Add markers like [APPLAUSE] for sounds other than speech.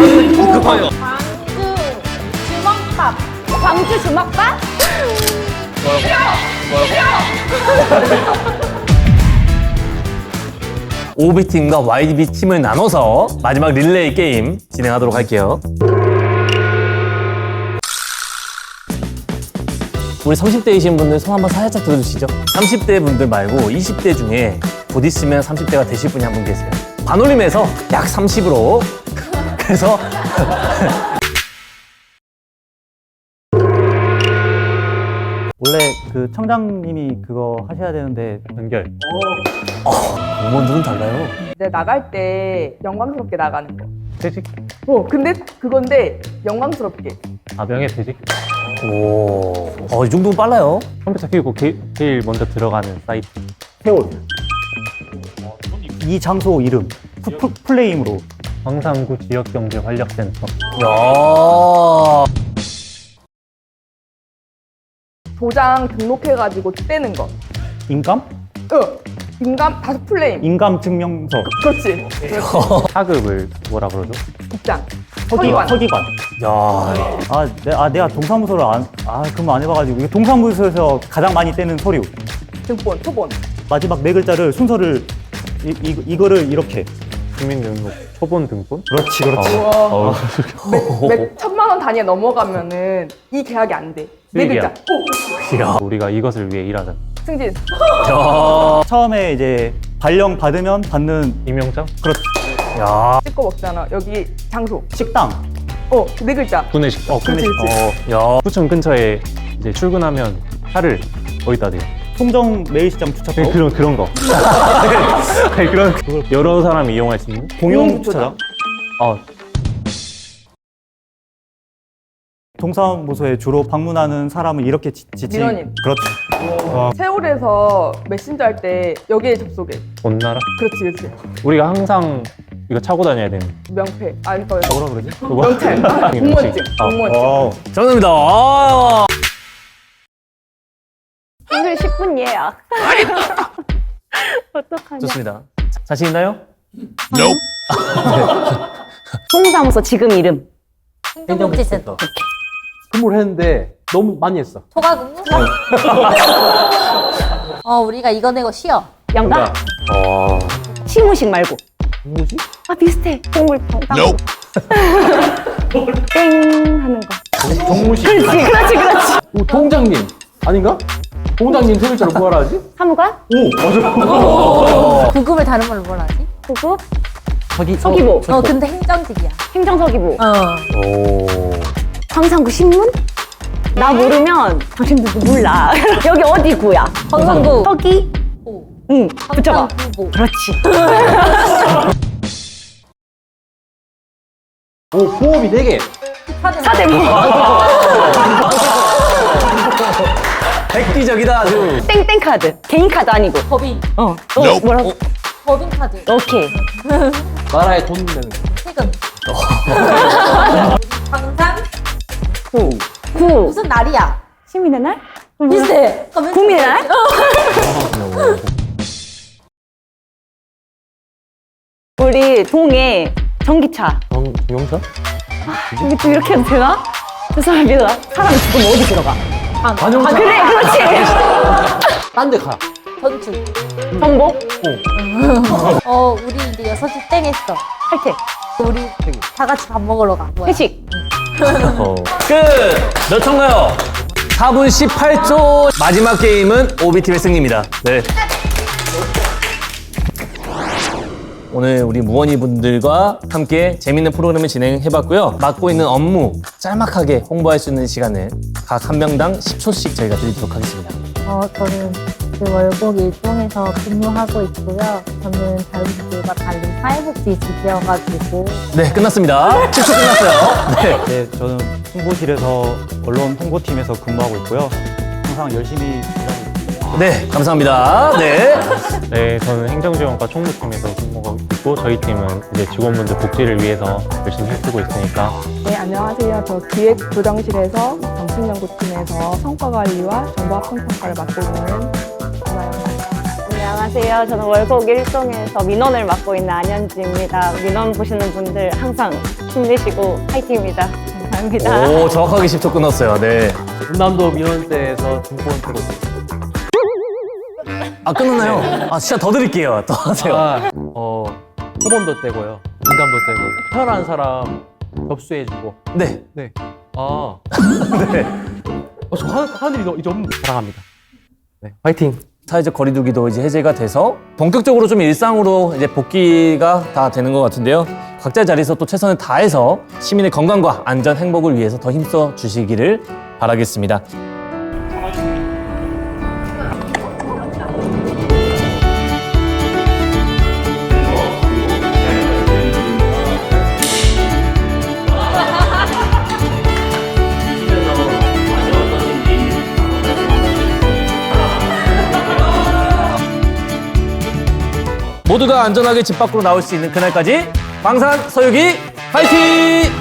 그거요. 광주 주먹밥. 광주 주먹밥? OB 팀과 YDB 팀을 나눠서 마지막 릴레이 게임 진행하도록 할게요. 우리 30대이신 분들 손 한번 살짝 들어주시죠. 30대 분들 말고 20대 중에 곧 있으면 30대가 되실 분이 한 분 계세요. 반올림해서 약 30으로. 그래서 [LAUGHS] 원래 그 청장님이 그거 하셔야 되는데 연결. 공무원들은 달라요. 내 나갈 때 영광스럽게 나가는 거. 퇴직. 어, 근데 그건데 영광스럽게. 아 명예 퇴직. 오, 어, 이 정도면 빨라요. 컴퓨터 키고 게, 제일 먼저 들어가는 사이트. 세월. 이 장소 이름 프, 프, 플레임으로 광산구 지역경제활력센터. 야, 도장 등록해가지고 떼는 거. 인감 어, 인감 다섯 플레임. 인감 증명서 그렇지. 하급을 뭐라 그러죠? 국장. 서기관 서기관. 야, 아, 내, 아 내가 동사무소를 안, 아 그럼 안 해봐가지고 이게 동사무소에서 가장 많이 떼는 서류 등본, 표본. 마지막 네 글자를 순서를 이, 이, 이거를 이렇게 주민등록 초본 등본? 그렇지 그렇지 어, 몇 천만 [LAUGHS] 원 단위에 넘어가면은 이 계약이 안 돼. 네. 글자. 오, 우리가 이것을 위해 일하자. 승진. 야, 처음에 이제 발령 받으면 받는 임용장? 그렇지 야, 찍고 먹잖아. 여기 장소. 식당 어, 네 글자. 구내식. 어, 그렇지, 구내식. 그렇지. 어, 야, 구청 근처에 이제 출근하면 차를 어디다 대요? 송정 매일 시장 주차장 네, 그런 그런 거. 아니, [LAUGHS] 그런 여러 사람이 이용할 수 있는. 공용 주차장 어, 동사무소에 주로 방문하는 사람은 이렇게 지, 지칭 민원인. 그렇지 세월에서 메신저 할 때 여기에 접속해. 온 나라. 그렇지, 그렇지. 우리가 항상 이거 차고 다녀야 되는. 명패. 아니, 거 뭐라 그러지? 그거. 명찰. [LAUGHS] 아, 공무원증. 어. 공무원증. 어, 정답입니다. 아, 10분 예약. [LAUGHS] 어떡하냐. 좋습니다. 자신 있나요? 동사무소 [LAUGHS] 지금 이름. 행정복지센터. 근무를 했는데 너무 많이 했어. 초과 근무? [LAUGHS] 어, 우리가 이거 내고 쉬어. 영감? 어, 시무식 말고. 뭐지? 아, 비슷해. 동물병. 땅. 땡 하는 거. 정무실. 그렇지, 그렇지, 그렇지. 오, 동장님. 아닌가? 세 글자로 뭐라 하지? 사무관? 구급을 다른 말로 뭐라 하지? 구급? 서기, 서기보. 어, 근데 행정직이야. 행정서기부. 어. 오, 광산구 신문? 나 모르면 당신들도 몰라. [LAUGHS] 여기 어디 구야? 광산구. 서기? 오. 응, 붙여봐. 광산구보. 그렇지. 오, 보험이 4개. 사대부. 획기적이다 아주. 땡땡 카드. 개인 카드 아니고. 법인. 어. 어, 뭐라고? 법인 카드. 오케이. [LAUGHS] 나라에 돈 내는 거. 세금. 광산? 구. 구. 무슨 날이야? 시민의 날? 비슷해. 국민의 날? [LAUGHS] 우리 동에 전기차. 정, 정영사? 이게 또 이렇게 해도 되나? 죄송합니다. 사람이 죽으면 어디 들어가? 관영사? 아, 그래, 그렇지. [LAUGHS] 딴 데 가. 전출. 정복? 어, 우리 이제 여섯 시 땡 했어. 할퇴. 우리 다 같이 밥 먹으러 가. 뭐야? 회식. 어. 끝! 몇 초인가요? 4분 18초. 마지막 게임은 오비팀의 승리입니다. 네. 오늘 우리 무원이 분들과 함께 재밌는 프로그램을 진행해봤고요. 맡고 있는 업무 짤막하게 홍보할 수 있는 시간을 각 한 명당 10초씩 저희가 드리도록 하겠습니다. 어, 저는 그 월곡 일동에서 근무하고 있고요. 저는 다른 분들과 달리 사회복지 직이어가지고 네, 끝났습니다. 10초 끝났어요. 네. 네, 저는 홍보실에서 언론 홍보팀에서 근무하고 있고요 항상 열심히 네, 감사합니다. 네. [LAUGHS] 네, 저는 행정지원과 총무팀에서 근무하고 있고 저희 팀은 이제 직원분들 복지를 위해서 열심히 힘쓰고 있으니까 네, 안녕하세요. 저 기획조정실에서 정책연구팀에서 성과관리와 정보합성평가를 맡고 있는 전화영입니다. 안녕하세요. 저는 월곡 1동에서 민원을 맡고 있는 안현지입니다. 민원 보시는 분들 항상 힘내시고 화이팅입니다. 감사합니다. 오, 정확하게 10초 끊었어요. 네. 전남도 민원대에서 두 번째로. 아, 끊었나요? 아, 진짜 더 드릴게요. 더 하세요. 아, 어, 표본도 떼고요. 인감도 떼고. 태어난 사람 접수해주고. 네. 네. 아. [LAUGHS] 네. 어, 저 하, 하늘이 너무 이제 없는데. 사랑합니다. 네. 화이팅. 사회적 거리두기도 이제 해제가 돼서 본격적으로 좀 일상으로 이제 복귀가 다 되는 것 같은데요. 각자 자리에서 또 최선을 다해서 시민의 건강과 안전 행복을 위해서 더 힘써 주시기를 바라겠습니다. 모두가 안전하게 집 밖으로 나올 수 있는 그날까지 방산 서유기 파이팅!